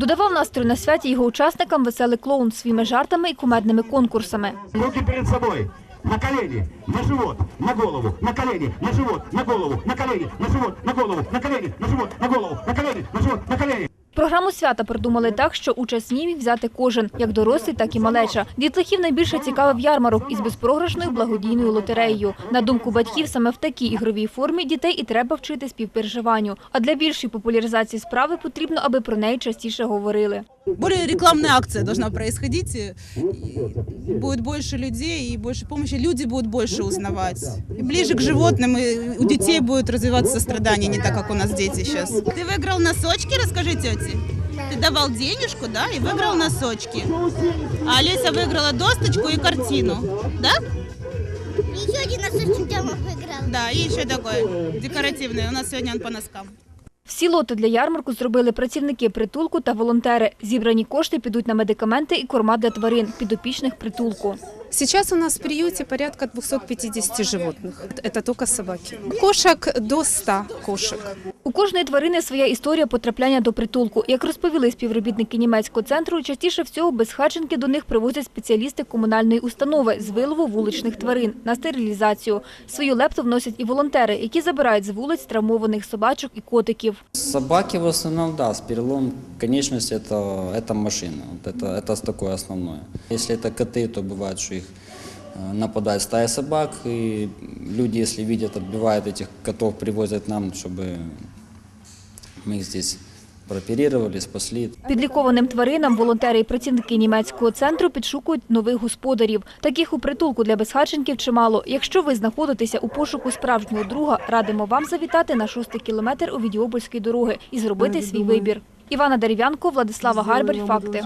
Додавав настрій на святі його учасникам веселий клоун своїми жартами і кумедними конкурсами. Руки перед собою. На колени, на живот, на голову, на колени, на живот, на голову, на колени, на живот, на голову, на колени, на живот, на голову, на колени, на живот, на колени. Програму свята придумали так, що участь міг взяти кожен, як дорослий, так і малеча. Дітлахів найбільше цікавив ярмарок із безпрограшною благодійною лотереєю. На думку батьків, саме в такій ігровій формі дітей і треба вчити співпереживанню. А для більшої популяризації справи потрібно, аби про неї частіше говорили. Более рекламная акция должна происходить. и Будет больше людей и больше помощи. Люди будут больше узнавать. И ближе к животным, и у детей будет развиваться сострадание, не так, как у нас дети сейчас. Ты выиграл носочки, расскажи тете. Ты давал денежку, да, и выиграл носочки. А Олеся выиграла досточку и картину, да? Еще один носочек Тёма выиграл. Да, и еще такой декоративный. У нас сегодня он по носкам. Всі лоти для ярмарку зробили працівники притулку та волонтери. Зібрані кошти підуть на медикаменти і корма для тварин, підопічних притулку. Сейчас у нас в приюте порядка 250 животных. Это только собаки. Кошек до 100 кошек. У кожної тварини своя історія потрапляння до притулку. Як розповіли співробітники німецького центру, частіше всього безхатченки до них привозять спеціалісти комунальної установи з вилову вуличних тварин на стерилізацію. Свою лепту вносять і волонтери, які забирають з вулиць травмованих собачок і котиків. Собаки в основном, да, с перелом конечности это, это машина. Вот это, это такое основное. Если это коты, то бывает, что их э, нападает стая собак, и люди, если видят, отбивают этих котов, привозят нам, чтобы мы их здесь прооперировали, спасли. Підлікованим тваринам волонтери і працівники німецького центру підшукують нових господарів. Таких у притулку для безхатченків чимало. Якщо ви знаходитеся у пошуку справжнього друга, радимо вам завітати на шостий кілометр у Відіобольської дороги і зробити свій вибір. Івана Дерев'янко, Владислава Гарбер. Факти.